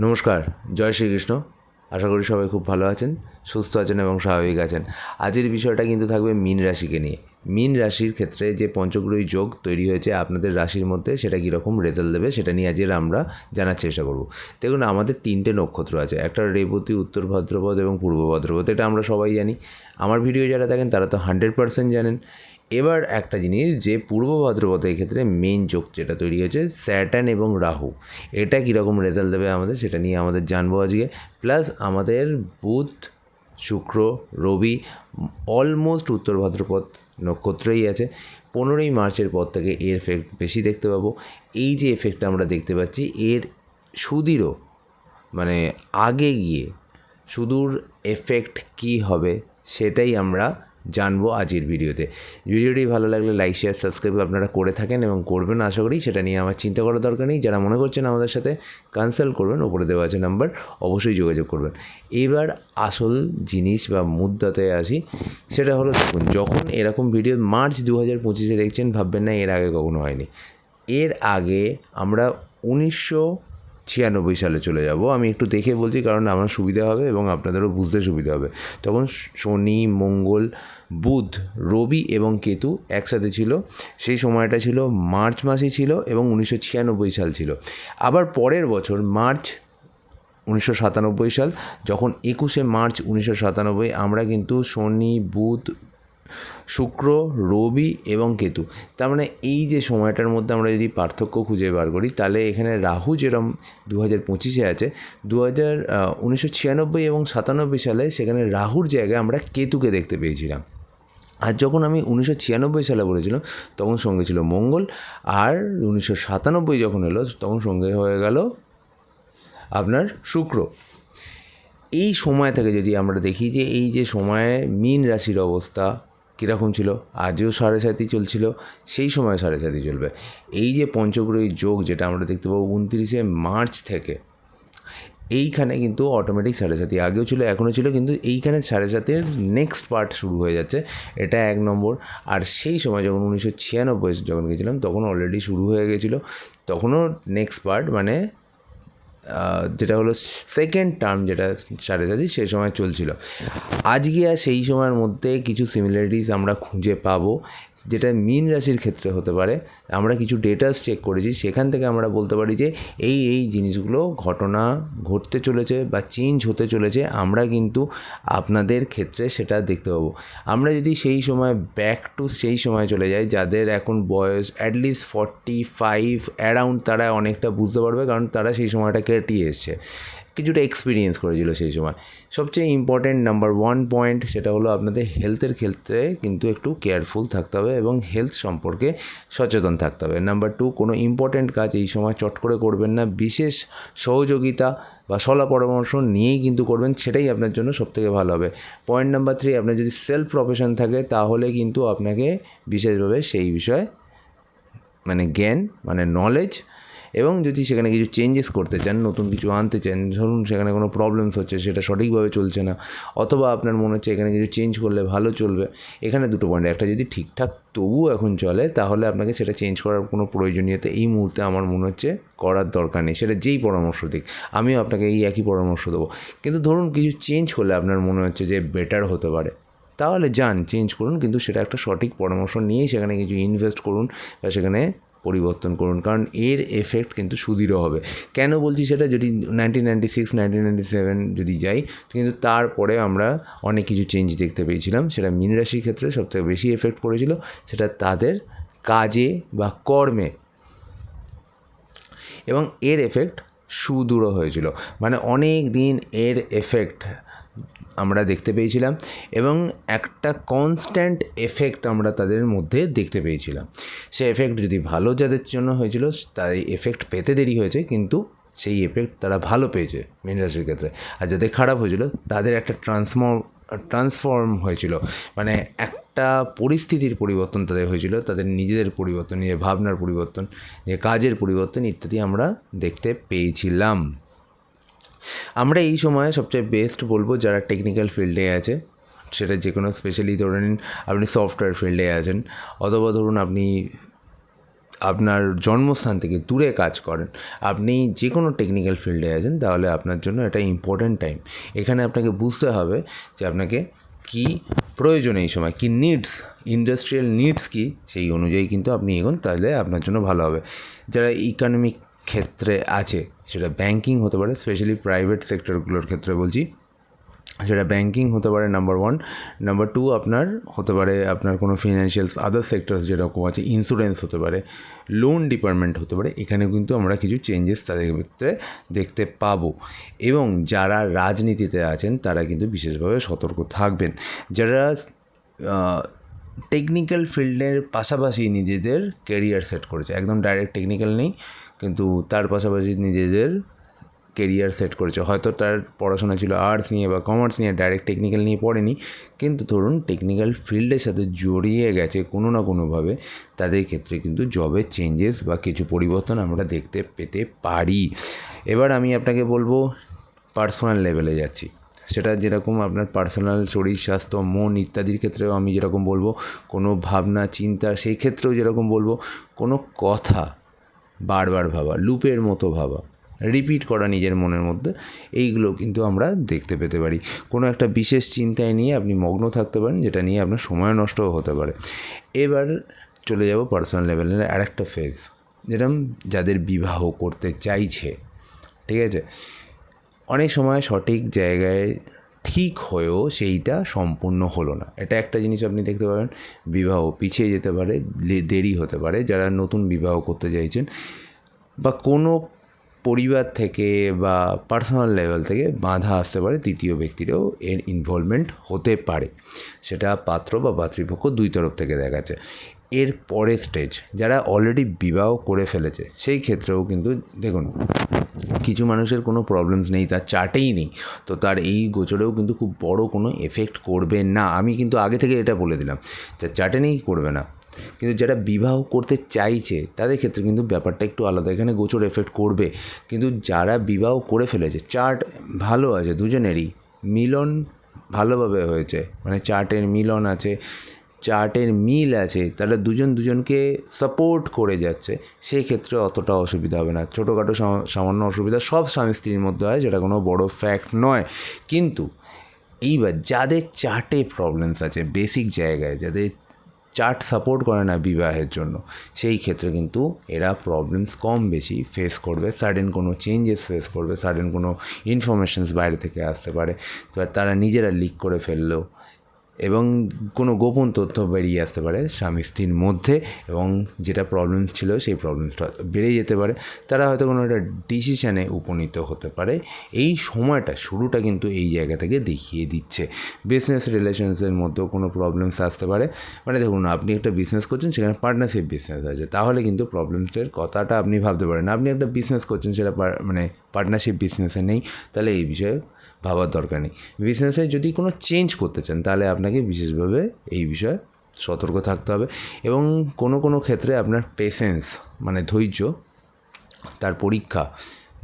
নমস্কার, জয় শ্রীকৃষ্ণ। আশা করি সবাই খুব ভালো আছেন, সুস্থ আছেন এবং স্বাভাবিক আছেন। আজকের বিষয়টা কিন্তু থাকবে মীন রাশিকে নিয়ে। মীন রাশির ক্ষেত্রে যে পঞ্চগ্রহী যোগ তৈরি হয়েছে আপনাদের রাশির মধ্যে, সেটা কীরকম রেজাল্ট দেবে সেটা নিয়ে আজের আমরা জানার চেষ্টা করব। দেখুন, আমাদের তিনটে নক্ষত্র আছে। একটা রেবতী, উত্তর ভাদ্রপদ এবং পূর্ব ভাদ্রপদ, এটা আমরা সবাই জানি। আমার ভিডিও যারা দেখেন, তারা তো হান্ড্রেড পার্সেন্ট জানেন। এবার একটা জিনিস, যে পূর্ব ভাদ্রপদের ক্ষেত্রে মেইন যোগ যেটা তৈরি হয়েছে স্যাটার্ন এবং রাহু এটা কীরকম রেজাল্ট দেবে আমাদের, সেটা নিয়ে আমাদের জানব আজকে। প্লাস আমাদের বুধ, শুক্র, রবি অলমোস্ট উত্তর ভাদ্রপদ নক্ষত্রই আছে। পনেরোই মার্চের পর থেকে এর এফেক্ট বেশি দেখতে পাবো। এই যে এফেক্টটা আমরা দেখতে পাচ্ছি, এর সুদৃঢ় মানে আগে গিয়ে সুদূর এফেক্ট কী হবে, সেটাই আমরা জানব আজকের ভিডিওতে। ভিডিওটি ভালো লাগলে লাইক শেয়ার সাবস্ক্রাইব আপনারা করে থাকেন এবং করবেন আশা করি, সেটা নিয়ে আমার চিন্তা করার দরকার নেই। যারা মনে করছেন আমাদের সাথে কনসাল্ট করবেন ওপরে দেওয়া আছে নাম্বার অবশ্যই যোগাযোগ করবেন। এবার আসল জিনিস বা মুদ্রাতে আসি, সেটা হলো দেখুন, যখন এরকম ভিডিও মার্চ দু হাজার পঁচিশে দেখছেন, ভাববেন না এর আগে কখনো হয়নি। এর আগে আমরা উনিশশো ছিয়ানব্বই সালে চলে যাব। আমি একটু দেখে বলছি কারণ আমার সুবিধা হবে এবং আপনাদেরও বুঝতে সুবিধা হবে। তখন শনি, মঙ্গল, বুধ, রবি এবং কেতু একসাথে ছিল। সেই সময়টা ছিল মার্চ মাসই ছিল এবং উনিশশো ছিয়ানব্বই সাল ছিল। আবার পরের বছর মার্চ উনিশশো সাতানব্বই সাল, যখন একুশে মার্চ উনিশশো সাতানব্বই, আমরা কিন্তু শনি, বুধ শুক্র, রবি এবং কেতু। তার মানে এই যে সময়টার মধ্যে আমরা যদি পার্থক্য খুঁজে বার করি, তাহলে এখানে রাহু যেরম দু হাজার পঁচিশে আছে দু হাজার উনিশশো ছিয়ানব্বই এবং সাতানব্বই সালে সেখানে রাহুর জায়গায় আমরা কেতুকে দেখতে পেয়েছিলাম। আর যখন আমি উনিশশো ছিয়ানব্বই সালে বলেছিলাম, তখন সঙ্গে ছিল মঙ্গল, আর উনিশশো সাতানব্বই যখন এলো, তখন সঙ্গে হয়ে গেল আপনার শুক্র। এই সময় থেকে যদি আমরা দেখি যে এই যে সময়ে মীন রাশির অবস্থা কীরকম ছিল? আজও সাড়ে সাতই চলছিল, সেই সময় সাড়ে সাতই চলবে। এই যে পঞ্চগ্রহী যোগ যেটা আমরা দেখতে পাবো উনত্রিশে মার্চ থেকে, এইখানে কিন্তু অটোমেটিক সাড়ে সাতই আগেও ছিল, এখনও ছিল, কিন্তু এইখানে সাড়ে সাতের নেক্সট পার্ট শুরু হয়ে যাচ্ছে। এটা এক নম্বর। আর সেই সময় যখন উনিশশো ছিয়ানব্বই যখন গেছিলাম, তখন অলরেডি শুরু হয়ে গেছিল। তখনও নেক্সট পার্ট মানে যেটা হলো সেকেন্ড টার্ম যেটা সাড়ে সাথে সেই সময় চলছিল। আজকে আর সেই সময়ের মধ্যে কিছু সিমিলারিটিস আমরা খুঁজে পাবো, যেটা মিন রাশির ক্ষেত্রে হতে পারে। আমরা কিছু ডেটাস চেক করেছি, সেখান থেকে আমরা বলতে পারি যে এই এই জিনিসগুলো ঘটনা ঘটতে চলেছে বা চেঞ্জ হতে চলেছে, আমরা কিন্তু আপনাদের ক্ষেত্রে সেটা দেখতে পাবো। আমরা যদি সেই সময় ব্যাক টু সেই সময় চলে যাই, যাদের এখন বয়স অ্যাটলিস্ট ফর্টি ফাইভ অ্যারাউন্ড তারা অনেকটা বুঝতে পারবে, কারণ তারা সেই সময়টা কেটিয়ে এসছে। কিছুটা এক্সপিরিয়েন্স করেছিল সেই সময়। সবচেয়ে ইম্পর্ট্যান্ট নাম্বার ওয়ান পয়েন্ট সেটা হলো আপনাদের হেলথের ক্ষেত্রে কিন্তু একটু কেয়ারফুল থাকতে হবে এবং হেলথ সম্পর্কে সচেতন থাকতে হবে। নাম্বার টু কোনো ইম্পর্ট্যান্ট কাজ এই সময় চট করে করবেন না। বিশেষ সহযোগিতা বা সলা পরামর্শ নিয়েই কিন্তু করবেন, সেটাই আপনার জন্য সবথেকে ভালো হবে। পয়েন্ট নাম্বার থ্রি আপনার যদি সেলফ প্রফেশন থাকে, তাহলে কিন্তু আপনাকে বিশেষভাবে সেই বিষয়ে মানে জ্ঞান মানে নলেজ এবং যদি সেখানে কিছু চেঞ্জেস করতে চান, নতুন কিছু আনতে চান, ধরুন সেখানে কোনো প্রবলেমস হচ্ছে, সেটা সঠিকভাবে চলছে না, অথবা আপনার মনে হচ্ছে এখানে কিছু চেঞ্জ করলে ভালো চলবে, এখানে দুটো পয়েন্ট একটা যদি ঠিকঠাক তবুও এখন চলে, তাহলে আপনাকে সেটা চেঞ্জ করার কোনো প্রয়োজনীয়তা এই মুহূর্তে আমার মনে হচ্ছে করার দরকার নেই, সেটা যেই পরামর্শ দিক, আমিও আপনাকে এই একই পরামর্শ দেবো। কিন্তু ধরুন কিছু চেঞ্জ করলে আপনার মনে হচ্ছে যে বেটার হতে পারে, তাহলে যান চেঞ্জ করুন, কিন্তু সেটা একটা সঠিক পরামর্শ নিয়েই সেখানে কিছু ইনভেস্ট করুন, বা সেখানে পরিবর্তন করুন। কারণ এর এফেক্ট কিন্তু সুদৃঢ় হবে। কেন বলছি সেটা? যদি nineteen ninety six nineteen ninety seven যদি যাই, কিন্তু তারপরে আমরা অনেক কিছু চেঞ্জ দেখতে পেয়েছিলাম। সেটা মীন রাশির ক্ষেত্রে সবথেকে বেশি এফেক্ট পড়েছিল। সেটা তাদের কাজে বা কর্মে এবং এর এফেক্ট সুদূঢ় হয়েছিল। মানে অনেক দিন এর এফেক্ট আমরা দেখতে পেয়েছিলাম এবং একটা কনস্ট্যান্ট এফেক্ট আমরা তাদের মধ্যে দেখতে পেয়েছিলাম। সে এফেক্ট যদি ভালো যাদের জন্য হয়েছিল, তাই এফেক্ট পেতে দেরি হয়েছে, কিন্তু সেই এফেক্ট তারা ভালো পেয়েছে মেন রাশির ক্ষেত্রে। আর যাদের খারাপ হয়েছিল, তাদের একটা ট্রান্সফর্ম ট্রান্সফর্ম হয়েছিল। মানে একটা পরিস্থিতির পরিবর্তন তাদের হয়েছিল, তাদের নিজেদের পরিবর্তন, নিজের ভাবনার পরিবর্তন যে কাজের পরিবর্তন ইত্যাদি আমরা দেখতে পেয়েছিলাম। আমরা এই সময়ে সবচেয়ে বেস্ট বলব যারা টেকনিক্যাল ফিল্ডে আছে, সেটা যে কোনো স্পেশালি ধরে নিন আপনি সফটওয়্যার ফিল্ডে আছেন, অথবা ধরুন আপনি আপনার জন্মস্থান থেকে দূরে কাজ করেন, আপনি যে কোনো টেকনিক্যাল ফিল্ডে আছেন, তাহলে আপনার জন্য এটা ইম্পর্ট্যান্ট টাইম এখানে আপনাকে বুঝতে হবে যে আপনাকে কি প্রয়োজন এই সময়, কি নিডস ইন্ডাস্ট্রিয়াল নিডস কি, সেই অনুযায়ী কিন্তু আপনি এগোন, তাহলে আপনার জন্য ভালো হবে। যারা ইকোনমিক ক্ষেত্রে আছে। সেটা ব্যাংকিং হতে পারে স্পেশালি প্রাইভেট সেক্টরগুলোর ক্ষেত্রে বলছি। সেটা ব্যাংকিং হতে পারে নাম্বার ওয়ান নাম্বার টু আপনার হতে পারে, আপনার কোনো ফিনান্সিয়াল আদার সেক্টরস যেরকম আছে ইন্স্যুরেন্স হতে পারে লোন ডিপার্টমেন্ট হতে পারে, এখানে কিন্তু আমরা কিছু চেঞ্জেস তাদের ক্ষেত্রে দেখতে পাবো। এবং যারা রাজনীতিতে আছেন, তারা কিন্তু বিশেষভাবে সতর্ক থাকবেন। যারা টেকনিক্যাল ফিল্ডের পাশাপাশি নিজেদের কেরিয়ার সেট করেছে, একদম ডাইরেক্ট টেকনিক্যাল নেই কিন্তু তার পাশাপাশি নিজেদের কেরিয়ার সেট করেছে। হয়তো তার পড়াশোনা ছিল আর্টস নিয়ে বা কমার্স নিয়ে ডাইরেক্ট টেকনিক্যাল নিয়ে পড়েনি, কিন্তু ধরুন টেকনিক্যাল ফিল্ডের সাথে জড়িয়ে গেছে কোনো না কোনোভাবে, তাদের ক্ষেত্রে কিন্তু জবের চেঞ্জেস বা কিছু পরিবর্তন আমরা দেখতে পেতে পারি। এবার আমি আপনাকে বলব পার্সোনাল লেভেলে যাচ্ছি। সেটা যেরকম আপনার পার্সোনাল শরীর, স্বাস্থ্য, মন ইত্যাদির ক্ষেত্রেও আমি যেরকম বলব, কোনো ভাবনা, চিন্তা, সেই ক্ষেত্রেও যেরকম বলব, কোনো কথা বারবার ভাবা, লুপের মতো ভাবা রিপিট করা নিজের মনের মধ্যে, এইগুলো কিন্তু আমরা দেখতে পেতে পারি। কোনো একটা বিশেষ চিন্তায় নিয়ে আপনি মগ্ন থাকতে পারেন, যেটা নিয়ে আপনার সময় নষ্টও হতে পারে। এবার চলে যাব পার্সোনাল লেভেলের আরেকটা ফেজ যেরকম যাদের বিবাহ করতে চাইছে, ঠিক আছে? অনেক সময় সঠিক জায়গায় ঠিক হয়েও সেইটা সম্পূর্ণ হলো না। এটা একটা জিনিস আপনি দেখতে পাবেন, বিবাহ পিছিয়ে যেতে পারে দেরি হতে পারে, যারা নতুন বিবাহ করতে চাইছেন বা কোনো পরিবার থেকে বা পার্সোনাল লেভেল থেকে বাধা আসতে পারে, তৃতীয় ব্যক্তিরও এর ইনভলভমেন্ট হতে পারে। সেটা পাত্র বা পাত্রীপক্ষ দুই তরফ থেকে দেখাচ্ছে। এর পরের স্টেজ যারা অলরেডি বিবাহ করে ফেলেছে, সেই ক্ষেত্রেও কিন্তু দেখুন কিছু মানুষের কোনো প্রবলেমস নেই, তার চার্টেই নেই। তো তার এই গোচরেও কিন্তু খুব বড় কোনো এফেক্ট করবে না। আমি কিন্তু আগে থেকে এটা বলে দিলাম যার চার্টে নেই করবে না। কিন্তু যারা বিবাহ করতে চাইছে, তাদের ক্ষেত্রে কিন্তু ব্যাপারটা একটু আলাদা। এখানে গোচর এফেক্ট করবে। কিন্তু যারা বিবাহ করে ফেলেছে, চার্ট ভালো আছে, দুজনেরই। মিলন ভালোভাবে হয়েছে। মানে চার্টের মিলন আছে চার্টের মিল আছে তারা দুজন দুজনকে সাপোর্ট করে যাচ্ছে, সেই ক্ষেত্রে অতটা অসুবিধা হবে না। ছোটোখাটো সামান্য অসুবিধা সব স্বামী স্ত্রীর মধ্যে হয়, যেটা কোনো বড় ফ্যাক্ট নয়। কিন্তু এইবার যাদের চার্টে প্রবলেমস আছে বেসিক জায়গায়, যাদের চার্ট সাপোর্ট করে না বিবাহের জন্য, সেই ক্ষেত্রে কিন্তু এরা প্রবলেমস কম বেশি ফেস করবে সাডেন কোনো চেঞ্জেস ফেস করবে সাডেন কোনো ইনফরমেশনস বাইরে থেকে আসতে পারে এবার তারা নিজেরা লিক করে ফেলল। এবং কোনো গোপন তথ্য বেরিয়ে আসতে পারে স্বামী স্ত্রীর মধ্যে এবং যেটা প্রবলেমস ছিল সেই প্রবলেমসটা বেড়ে যেতে পারে। তারা হয়তো কোনো একটা ডিসিশানে উপনীত হতে পারে। এই সময়টা, শুরুটা কিন্তু এই জায়গা থেকে দেখিয়ে দিচ্ছে। বিজনেস রিলেশনসের মধ্যেও কোনো প্রবলেমস আসতে পারে। মানে দেখুন, আপনি একটা বিজনেস করছেন, সেখানে পার্টনারশিপ বিজনেস আছে। তাহলে কিন্তু প্রবলেমসের কথাটা আপনি ভাবতে পারেন আপনি একটা বিজনেস করছেন, সেটা মানে পার্টনারশিপ বিজনেসে নেই। তাহলে এই বিষয়ে ভাবার দরকার নেই। বিজনেসে যদি কোনো চেঞ্জ করতে চান, তাহলে আপনাকে বিশেষভাবে এই বিষয়ে সতর্ক থাকতে হবে এবং কোনো কোনো ক্ষেত্রে আপনার পেশেন্স মানে ধৈর্য তার পরীক্ষা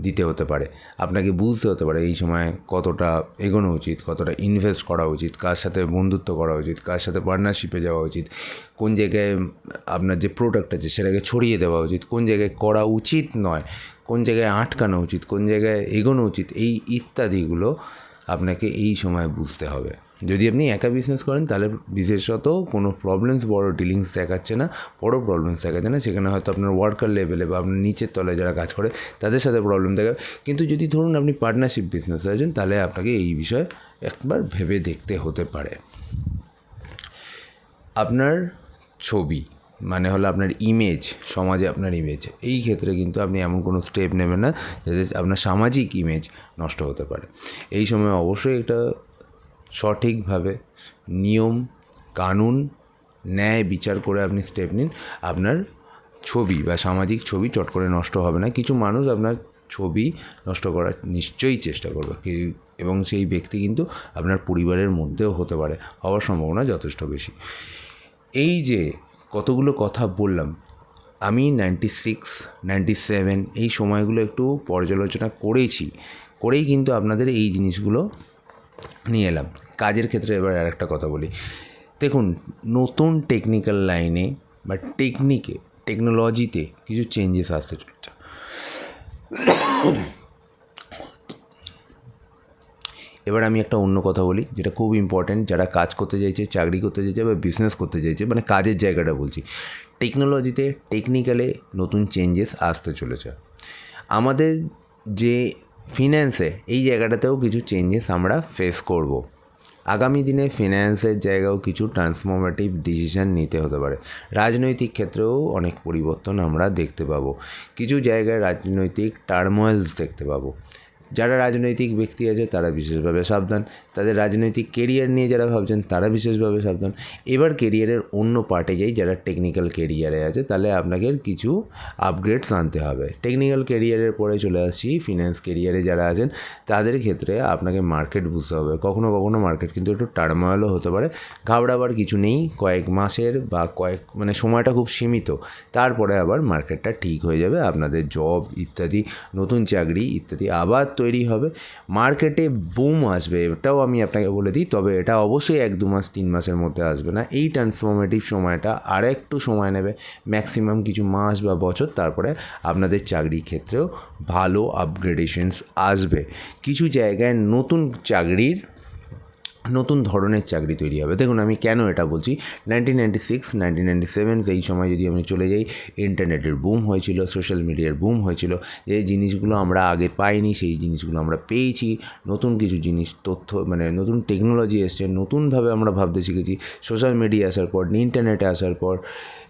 দিতে হতে পারে। আপনাকে বুঝতে হতে পারে এই সময় কতটা এগোনো উচিত, কতটা ইনভেস্ট করা উচিত, কার সাথে বন্ধুত্ব করা উচিত, কার সাথে পার্টনারশিপে যাওয়া উচিত, কোন জায়গায় আপনার যে প্রোডাক্ট আছে সেটাকে ছড়িয়ে দেওয়া উচিত, কোন জায়গায় করা উচিত নয়। কোন জায়গায় আটকানো উচিত, কোন জায়গায় এগোনো উচিত, এই ইত্যাদিগুলো আপনাকে এই সময় বুঝতে হবে। যদি আপনি একা বিজনেস করেন, তাহলে বিশেষত কোনো প্রবলেমস বড় ডিলিংস দেখাচ্ছে না, বড় প্রবলেমস দেখাচ্ছে না, সেখানে হয়তো আপনার ওয়ার্কার লেভেলে বা আপনার নিচের তলায় যারা কাজ করে, তাদের সাথে প্রবলেম দেখা। কিন্তু যদি ধরুন আপনি পার্টনারশিপ বিজনেস আছেন, তাহলে আপনাকে এই বিষয়ে একবার ভেবে দেখতে হতে পারে। আপনার ছবি মানে হলো আপনার ইমেজ সমাজে আপনার ইমেজ এই ক্ষেত্রে কিন্তু আপনি এমন কোনো স্টেপ নেবেন না, যাতে আপনার সামাজিক ইমেজ নষ্ট হতে পারে। এই সময় অবশ্যই এটা সঠিকভাবে নিয়ম, কানুন, ন্যায় বিচার করে আপনি স্টেপ নিন। আপনার ছবি বা সামাজিক ছবি চট করে নষ্ট হবে না। কিছু মানুষ আপনার ছবি নষ্ট করার নিশ্চয়ই চেষ্টা করবে। এবং সেই ব্যক্তি কিন্তু আপনার পরিবারের মধ্যেও হতে পারে, হওয়ার সম্ভাবনা যথেষ্ট বেশি। এই যে কতগুলো কথা বললাম, আমি নাইনটি সিক্স নাইনটি সেভেন এই সময়গুলো একটু পর্যালোচনা করেছি করেই কিন্তু আপনাদের এই জিনিসগুলো নিয়ে এলাম। কাজের ক্ষেত্রে এবার আরেকটা কথা বলি। দেখুন, নতুন টেকনিক্যাল লাইনে বা টেকনিকে টেকনোলজিতে কিছু চেঞ্জেস আসতে চলেছে। এবার আমি একটা অন্য কথা বলি, যেটা খুব ইম্পর্ট্যান্ট যারা কাজ করতে চাইছে, চাকরি করতে চাইছে বা বিজনেস করতে চাইছে মানে কাজের জায়গাটা বলছি। টেকনোলজিতে টেকনিক্যালে নতুন চেঞ্জেস আসতে চলেছে। আমাদের যে ফিন্যান্সে এই জায়গাটাতেও কিছু চেঞ্জেস আমরা ফেস করব। আগামী দিনে ফিন্যান্সের জায়গাও কিছু ট্রান্সফরমেটিভ ডিসিশন নিতে হতে পারে। রাজনৈতিক ক্ষেত্রেও অনেক পরিবর্তন আমরা দেখতে পাবো। কিছু জায়গায় রাজনৈতিক টার্মোয়েলস দেখতে পাবো। যারা রাজনৈতিক ব্যক্তি আছে, তারা বিশেষভাবে সাবধান। তাদের রাজনৈতিক কেরিয়ার নিয়ে যারা ভাবছেন, তারা বিশেষভাবে সাবধান। এবার কেরিয়ারের অন্য পার্টে যাই, যারা টেকনিক্যাল কেরিয়ারে আছে, তাহলে আপনাকে কিছু আপগ্রেডস আনতে হবে। টেকনিক্যাল কেরিয়ারের পরে চলে আসছি ফিনান্স কেরিয়ারে যারা আছেন, তাদের ক্ষেত্রে আপনাকে মার্কেট বুঝতে হবে। কখনো কখনো মার্কেট কিন্তু একটু টার্মোয়ালও হতে পারে। ঘাবড়াবার কিছু নেই, কয়েক মাসের বা কয়েক মানে সময়টা খুব সীমিত। তারপরে আবার মার্কেটটা ঠিক হয়ে যাবে, আপনাদের জব ইত্যাদি, নতুন চাকরি ইত্যাদি আবার তৈরি হবে। মার্কেটে বুম আসবে, এটাও আমি আপনাকে বলে দিই। তবে এটা অবশ্যই এক, দু মাস, তিন মাসের মধ্যে আসবে না। এই ট্রান্সফর্মেটিভ সময়টা আর একটু সময় নেবে ম্যাক্সিমাম কিছু মাস বা বছর, তারপরে আপনাদের চাকরির ক্ষেত্রেও ভালো আপগ্রেডেশনস আসবে। কিছু জায়গায় নতুন চাকরির নতুন ধরনের চাকরি তৈরি হবে। দেখুন, আমি কেন এটা বলছি? Nineteen ninety six ninety seven সেই সময় যদি আমি চলে যাই ইন্টারনেটের বুম হয়েছিল সোশ্যাল মিডিয়ার বুম হয়েছিল, যে জিনিসগুলো আমরা আগে পাইনি, সেই জিনিসগুলো আমরা পেয়েছি, নতুন কিছু জিনিস, তথ্য মানে নতুন টেকনোলজি এসছে, নতুনভাবে আমরা ভাবতে শিখেছি। সোশ্যাল মিডিয়া আসার পর ইন্টারনেটে আসার পর,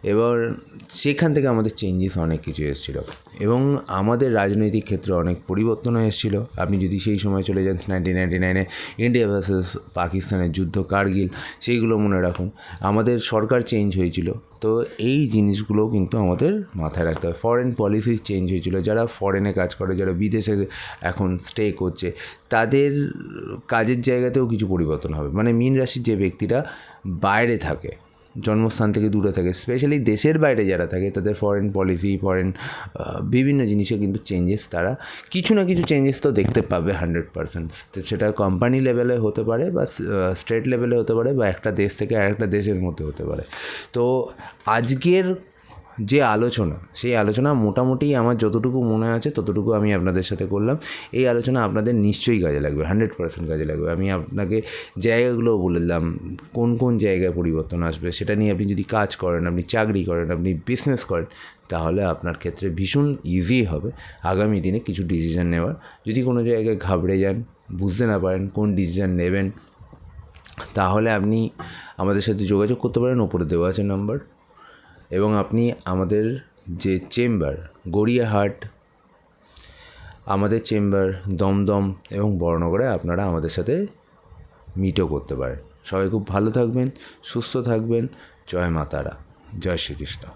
এবার সেখান থেকে আমাদের চেঞ্জেস অনেক কিছু এসেছিল। এবং আমাদের রাজনৈতিক ক্ষেত্রে অনেক পরিবর্তনও এসেছিল। আপনি যদি সেই সময় চলে যান নাইনটিন নাইনটি নাইনে ইন্ডিয়া ভার্সেস পাকিস্তানের যুদ্ধ, কার্গিল, সেইগুলো মনে রাখুন। আমাদের সরকার চেঞ্জ হয়েছিল। তো এই জিনিসগুলো কিন্তু আমাদের মাথায় রাখতে হয়। ফরেন পলিসি চেঞ্জ হয়েছিল। যারা ফরেনে কাজ করে, যারা বিদেশে এখন স্টে করছে, তাদের কাজের জায়গাতেও কিছু পরিবর্তন হবে। মানে মীন রাশির যে ব্যক্তিরা বাইরে থাকে জন্মস্থান থেকে দূরে থাকে স্পেশালি দেশের বাইরে যারা থাকে, তাদের ফরেন পলিসি ফরেন বিভিন্ন জিনিসে কিন্তু চেঞ্জেস তারা কিছু না কিছু চেঞ্জেস তো দেখতে পাবে হান্ড্রেড পারসেন্ট তো সেটা কোম্পানি লেভেলে হতে পারে বা স্টেট লেভেলে হতে পারে বা একটা দেশ থেকে আরেকটা দেশের মধ্যে হতে পারে। তো আজকের যে আলোচনা, সেই আলোচনা মোটামুটি আমার যতটুকু মনে আছে ততটুকু আমি আপনাদের সাথে করলাম। এই আলোচনা আপনাদের নিশ্চয়ই কাজে লাগবে, হান্ড্রেড পার্সেন্ট কাজে লাগবে। আমি আপনাকে জায়গাগুলো বলে দিলাম, কোন কোন জায়গায় পরিবর্তন আসবে, সেটা নিয়ে আপনি যদি কাজ করেন, আপনি চাকরি করেন, আপনি বিজনেস করেন, তাহলে আপনার ক্ষেত্রে ভীষণ ইজি হবে। আগামী দিনে কিছু ডিসিশন নেওয়ার। যদি কোনো জায়গায় ঘাবড়ে যান, বুঝতে না পারেন কোন ডিসিশন নেবেন, তাহলে আপনি আমাদের সাথে যোগাযোগ করতে পারেন, ওপরে দেওয়া আছে নাম্বার এবং আপনি আমাদের যে চেম্বার, গড়িয়াহাট, আমাদের চেম্বার, দমদম এবং বর্ণগড়ে আপনারা আমাদের সাথে মিটও করতে পারেন। সবাই খুব ভালো থাকবেন, সুস্থ থাকবেন। জয় মাতারা জয় শ্রীকৃষ্ণ।